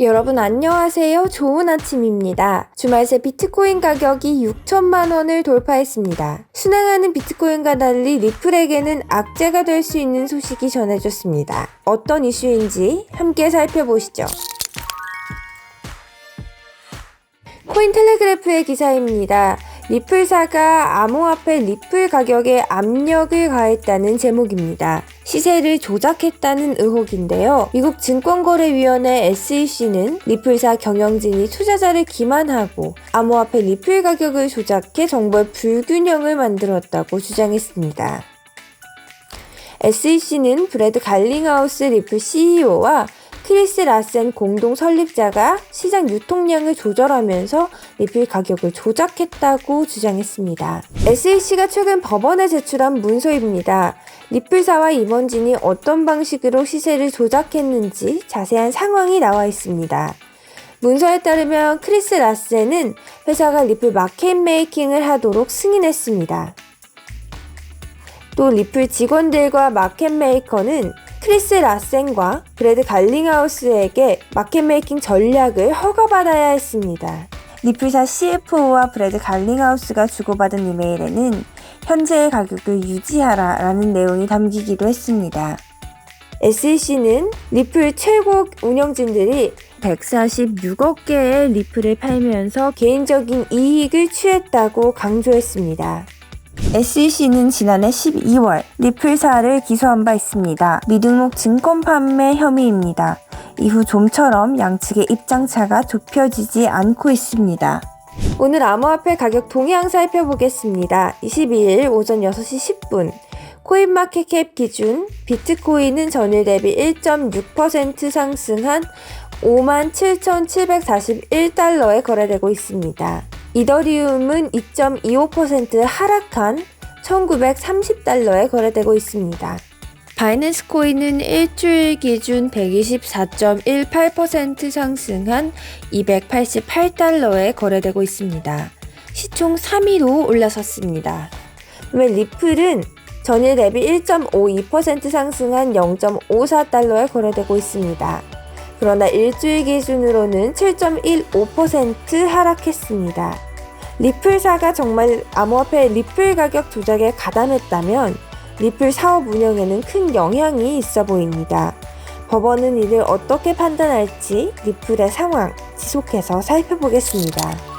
여러분 안녕하세요. 좋은 아침입니다. 주말 새 비트코인 가격이 6천만 원을 돌파했습니다. 순항하는 비트코인과 달리 리플에게는 악재가 될 수 있는 소식이 전해졌습니다. 어떤 이슈인지 함께 살펴보시죠. 코인텔레그래프의 기사입니다. 리플사가 암호화폐 리플 가격에 압력을 가했다는 제목입니다. 시세를 조작했다는 의혹인데요. 미국 증권거래위원회 SEC는 리플사 경영진이 투자자를 기만하고 암호화폐 리플 가격을 조작해 정보의 불균형을 만들었다고 주장했습니다. SEC는 브래드 갈링하우스 리플 CEO와 크리스 라센 공동 설립자가 시장 유통량을 조절하면서 리필 가격을 조작했다고 주장했습니다. SEC가 최근 법원에 제출한 문서입니다. 리플사와 임원진이 어떤 방식으로 시세를 조작했는지 자세한 상황이 나와 있습니다. 문서에 따르면 크리스 라센은 회사가 리플 마켓 메이킹을 하도록 승인했습니다. 또 리플 직원들과 마켓 메이커는 크리스 라센과 브래드 갈링하우스에게 마켓 메이킹 전략을 허가받아야 했습니다. 리플사 CFO와 브래드 갈링하우스가 주고받은 이메일에는 현재의 가격을 유지하라 라는 내용이 담기기도 했습니다. SEC는 리플 최고 운영진들이 146억 개의 리플을 팔면서 개인적인 이익을 취했다고 강조했습니다. SEC는 지난해 12월 리플사를 기소한 바 있습니다. 미등록 증권 판매 혐의입니다. 이후 좀처럼 양측의 입장차가 좁혀지지 않고 있습니다. 오늘 암호화폐 가격 동향 살펴보겠습니다. 22일 오전 6시 10분 코인마켓캡 기준 비트코인은 전일 대비 1.6% 상승한 57,741달러에 거래되고 있습니다. 이더리움은 2.25% 하락한 1930달러에 거래되고 있습니다. 바이낸스 코인은 일주일 기준 124.18% 상승한 288달러에 거래되고 있습니다. 시총 3위로 올라섰습니다. 그러면 리플은 전일 대비 1.52% 상승한 0.54달러에 거래되고 있습니다. 그러나 일주일 기준으로는 7.15% 하락했습니다. 리플사가 정말 암호화폐 리플 가격 조작에 가담했다면 리플 사업 운영에는 큰 영향이 있어 보입니다. 법원은 이를 어떻게 판단할지 리플의 상황 지속해서 살펴보겠습니다.